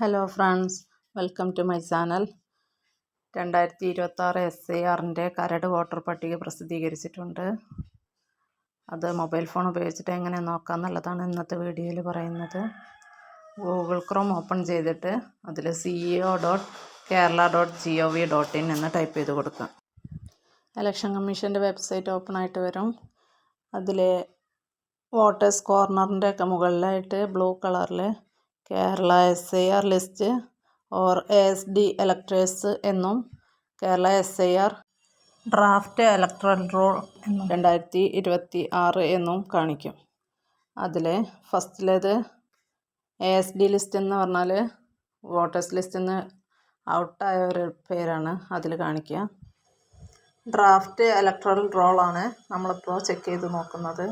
Hello friends welcome to my channel രണ്ടായിരത്തി ഇരുപത്താറ് S I ആറിന്റെ കരട് വോട്ടർ പട്ടിക പ്രസിദ്ധീകരിച്ചിട്ടുണ്ട്. അത് മൊബൈൽ ഫോൺ ഉപയോഗിച്ചിട്ട് എങ്ങനെ നോക്കാമെന്നുള്ളതാണ് ഇന്നത്തെ വീഡിയോയിൽ പറയുന്നത്. ഗൂഗിൾ ക്രോം ഓപ്പൺ ചെയ്തിട്ട് അതിൽ C O dot Kerala dot G O V dot in എന്ന് ടൈപ്പ് ചെയ്ത് കൊടുക്കാം ഇലക്ഷൻ കമ്മീഷന്റെ വെബ്സൈറ്റ് ഓപ്പൺ ആയിട്ട് വരും. അതിൽ വോട്ടേഴ്സ് കോർണറിന്റെ ഒക്കെ മുകളിലായിട്ട് ബ്ലൂ കളറിൽ Kerala S I R list or S D electors എന്നും Kerala S I R draft electoral roll എന്നും രണ്ടായിരത്തി ഇരുപത്തി ആറ് എന്നും കാണിക്കും. അതിൽ ഫസ്റ്റിലേത് എ എസ് ഡി ലിസ്റ്റ് എന്ന് പറഞ്ഞാൽ വോട്ടേഴ്സ് ലിസ്റ്റിൽ നിന്ന് ഔട്ടായ ഒരു പേരാണ് അതിൽ കാണിക്കുക. ഡ്രാഫ്റ്റ് ഇലക്ട്രൽ റോളാണ് നമ്മളിപ്പോൾ ചെക്ക് ചെയ്ത് നോക്കുന്നത്.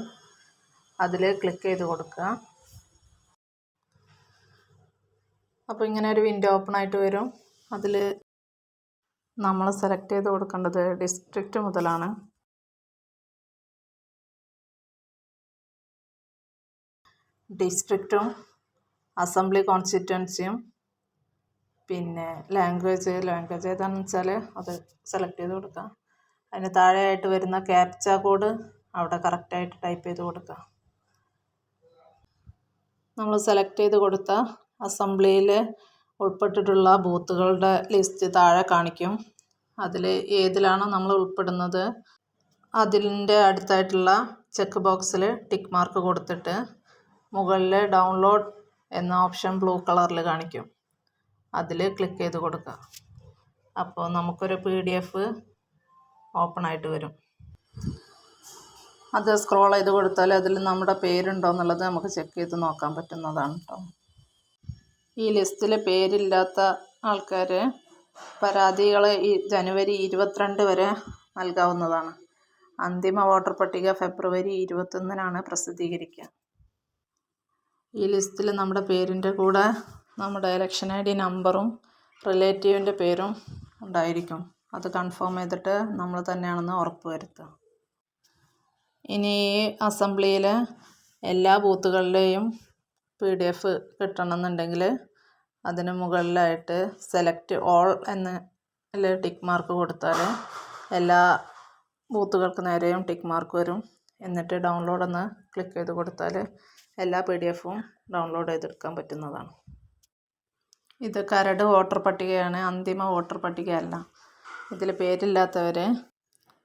അതിൽ ക്ലിക്ക് ചെയ്ത് കൊടുക്കുക. അപ്പോൾ ഇങ്ങനെ ഒരു വിൻഡോ ഓപ്പൺ ആയിട്ട് വരും. അതിൽ നമ്മൾ സെലക്ട് ചെയ്ത് കൊടുക്കേണ്ടത് ഡിസ്ട്രിക്റ്റ് മുതലാണ്. ഡിസ്ട്രിക്റ്റും അസംബ്ലി കോൺസ്റ്റിറ്റ്വൻസിയും പിന്നെ ലാംഗ്വേജ് ലാംഗ്വേജ് ഏതാണെന്ന് വെച്ചാൽ അത് സെലക്ട് ചെയ്ത് കൊടുക്കുക അതിന് താഴെയായിട്ട് വരുന്ന ക്യാപ്ച കോഡ് അവിടെ കറക്റ്റായിട്ട് ടൈപ്പ് ചെയ്ത് കൊടുക്കുക നമ്മൾ സെലക്ട് ചെയ്ത് കൊടുത്ത അസംബ്ലിയിൽ ഉൾപ്പെട്ടിട്ടുള്ള ബൂത്തുകളുടെ ലിസ്റ്റ് താഴെ കാണിക്കും. അതിൽ ഏതിലാണ് നമ്മൾ ഉൾപ്പെടുന്നത്. അതിന്റെ അടുത്തായിട്ടുള്ള ചെക്ക് ബോക്സിൽ ടിക്ക് മാർക്ക് കൊടുത്തിട്ട് മുകളിൽ ഡൗൺലോഡ് എന്ന ഓപ്ഷൻ ബ്ലൂ കളറിൽ കാണിക്കും. അതിൽ ക്ലിക്ക് ചെയ്ത് കൊടുക്കുക അപ്പോൾ നമുക്കൊരു പി ഡി എഫ് ഓപ്പൺ ആയിട്ട് വരും. അത് സ്ക്രോൾ ചെയ്ത് കൊടുത്താൽ അതിൽ നമ്മുടെ പേരുണ്ടോ എന്നുള്ളത് നമുക്ക് ചെക്ക് ചെയ്ത് നോക്കാൻ പറ്റുന്നതാണ് കേട്ടോ ഈ ലിസ്റ്റിൽ പേരില്ലാത്ത ആൾക്കാർ പരാതികൾ ഈ ജനുവരി ഇരുപത്തിരണ്ട് വരെ നൽകാവുന്നതാണ്. അന്തിമ വോട്ടർ പട്ടിക ഫെബ്രുവരി ഇരുപത്തൊന്നിനാണ് പ്രസിദ്ധീകരിക്കുക. ഈ ലിസ്റ്റിൽ നമ്മുടെ പേരിന്റെ കൂടെ നമ്മുടെ ഇലക്ഷൻ ഐ ഡി നമ്പറും റിലേറ്റീവിന്റെ പേരും ഉണ്ടായിരിക്കും. അത് കൺഫേം ചെയ്തിട്ട് നമ്മൾ തന്നെയാണെന്ന് ഉറപ്പ് വരുത്തുക. ഇനി ഈ അസംബ്ലിയിലെ എല്ലാ ബൂത്തുകളുടെയും പി ഡി എഫ് കിട്ടണമെന്നുണ്ടെങ്കിൽ അതിന് മുകളിലായിട്ട് സെലക്ട് ഓൾ എന്ന് ടിക്ക് മാർക്ക് കൊടുത്താൽ എല്ലാ ബൂത്തുകൾക്ക് നേരെയും ടിക്ക് മാർക്ക് വരും. എന്നിട്ട് ഡൗൺലോഡ് എന്ന് ക്ലിക്ക് ചെയ്ത് കൊടുത്താൽ എല്ലാ പി ഡി എഫും ഡൗൺലോഡ് ചെയ്തെടുക്കാൻ പറ്റുന്നതാണ്. ഇത് കരട് വോട്ടർ പട്ടികയാണ്. അന്തിമ വോട്ടർ പട്ടികയല്ല. ഇതിൽ പേരില്ലാത്തവർ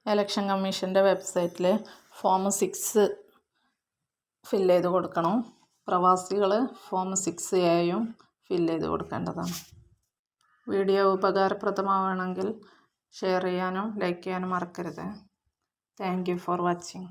ഇലക്ഷൻ കമ്മീഷന്റെ വെബ്സൈറ്റിൽ ഫോം സിക്സ് ഫില്ല് ചെയ്ത് കൊടുക്കണം. പ്രവാസികൾ ഫോം സിക്സ് എയും ഫില്ല് ചെയ്ത് കൊടുക്കേണ്ടതാണ്. വീഡിയോ ഉപകാരപ്രദമാവണമെങ്കിൽ ഷെയർ ചെയ്യാനും ലൈക്ക് ചെയ്യാനും മറക്കരുത്. Thank you for watching